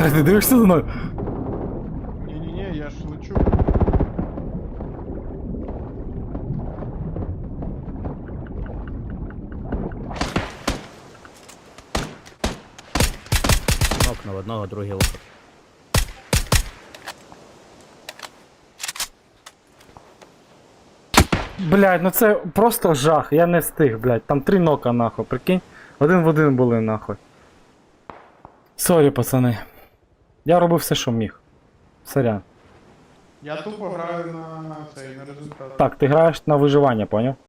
Блядь, ти дивишся за мною? Ні-ні-ні, я ж лечу. Нокнув одного, другий лук. Блядь, ну це просто жах, я не встиг, блядь. Там три нока нахуй, прикинь. Один в один були нахуй. Сорі, пацани. Я робив все, що міг. Сорян. Я тупо граю на цей на результат. Так, ти граєш на виживання, поняв?